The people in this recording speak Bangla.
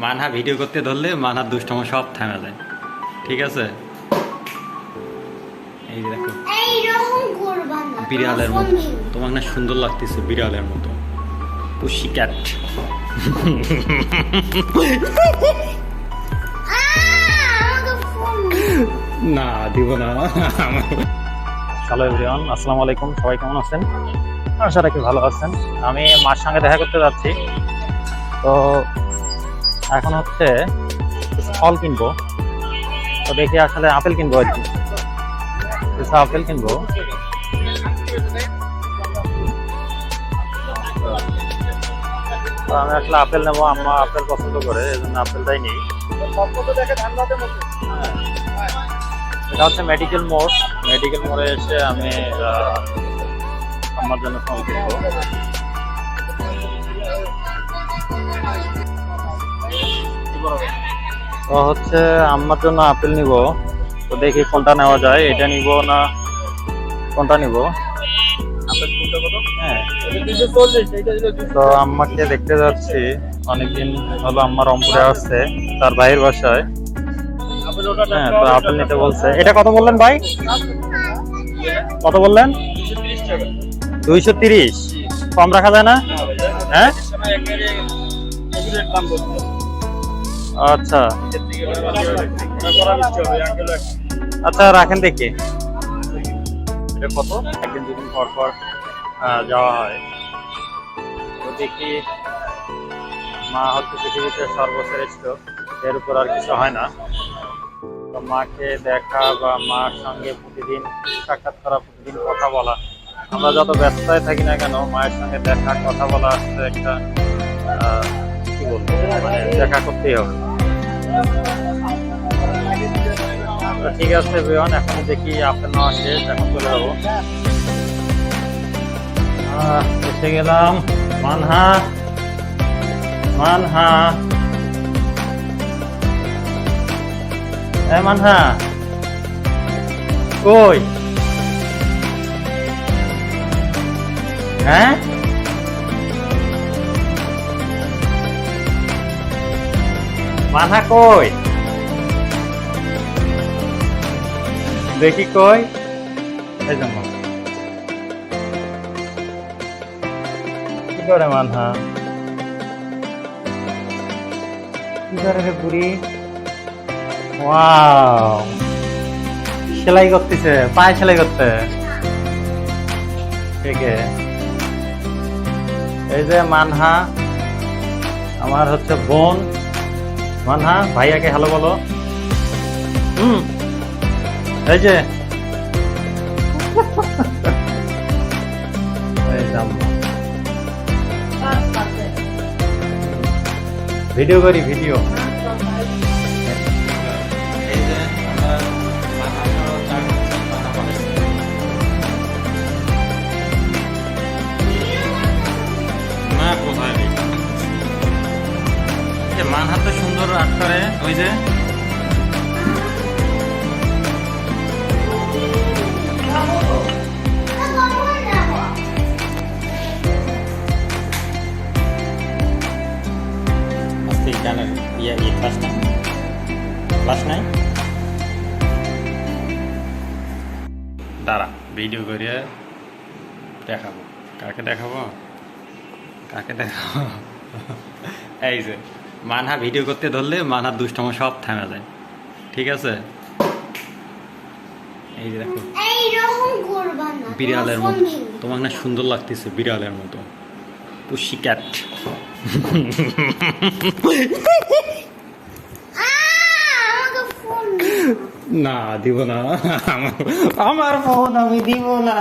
মানহা ভিডিও করতে ধরলে মানহার দুষ্টম সব থামা যায়। ঠিক আছে? এই যে দেখো। বিড়ালের মতো। তোমার না সুন্দর লাগতেছে বিড়ালের মতো। পুষি ক্যাট। না দিব না। হ্যালো এভরিওয়ান আসসালামু আলাইকুম। সবাই কেমন আছেন? আশা রাখি ভালো আছেন। আমি মার সঙ্গে দেখা করতে যাচ্ছি। তো এখন হচ্ছে ফল কিনবো। তো দেখি আসলে আপেল কিনবো আর কি। আপেল কিনবো। আমি আসলে আপেল নেব, আম্মা আপেল পছন্দ করে, এই জন্য আপেলটাই নিই। এটা হচ্ছে মেডিকেল মোড়। মেডিকেল মোড়ে এসে আমি আমার জন্য ফোন কিনবো। তো হচ্ছে আমার জন্য আপেল নিব। তো দেখি কোনটা নেওয়া যায়। এটা নিব না? কোনটা নিব? হ্যাঁ। তো আম্মাকে দেখতে যাচ্ছি। অনেকদিন হলো আম্মা রংপুরে আসছে তার ভাইয়ের বাসায়। হ্যাঁ তো আপেল নিতে বলছে। এটা কত বললেন ভাই? কত বললেন? দুইশো তিরিশ। কম রাখা যায় না? হ্যাঁ? আচ্ছা। আচ্ছা রাখেন দেখি। এটা কত? একদিন দুদিন পর পর যাওয়া হয়। তো দেখি, মা হচ্ছে পৃথিবীতে সর্বশ্রেষ্ঠ, এর উপর আর কিছু হয় না। তো মাকে দেখা বা মার সঙ্গে প্রতিদিন সাক্ষাৎ করা, প্রতিদিন কথা বলা। আমরা যত ব্যস্ততায় থাকি না কেন, মায়ের সঙ্গে দেখা, কথা বলা আসলে একটা দেখা করতেই হবে। ঠিক আছে বিয়ন এখন দেখি আপেল নেওয়া শেষ, এখন চলে যাব। এসে গেলাম মানহা। মানহা। এ মানহা। কই? হ্যাঁ? মানহা কই? দেখি কই? কি করে মানহা কি করে রে বুড়ি? ওয়াও। সেলাই করতেছে, পায়ে সেলাই করতে। ঠিক এই যে মানহা, আমার হচ্ছে বোন। মানহা ভাইয়াকে হ্যালো বলো। হুম এই যে। ভিডিও করি ভিডিও। না কোথায়? যে মানহার তো সুন্দর আট করে, ওই যে। দাঁড়া ভিডিও করিয়ে দেখাবো। কাকে দেখাবো? কাকে দেখাবো? এই যে। মানহা ভিডিও করতে ধরলে মানহার দুষ্টম সব থামা যায়। ঠিক আছে? এই যে দেখো। বিড়ালের মতো। তোমার না সুন্দর লাগতেছে বিড়ালের মতো। পুষি ক্যাট। না দিব না। আমার ফোন আমি দিব না।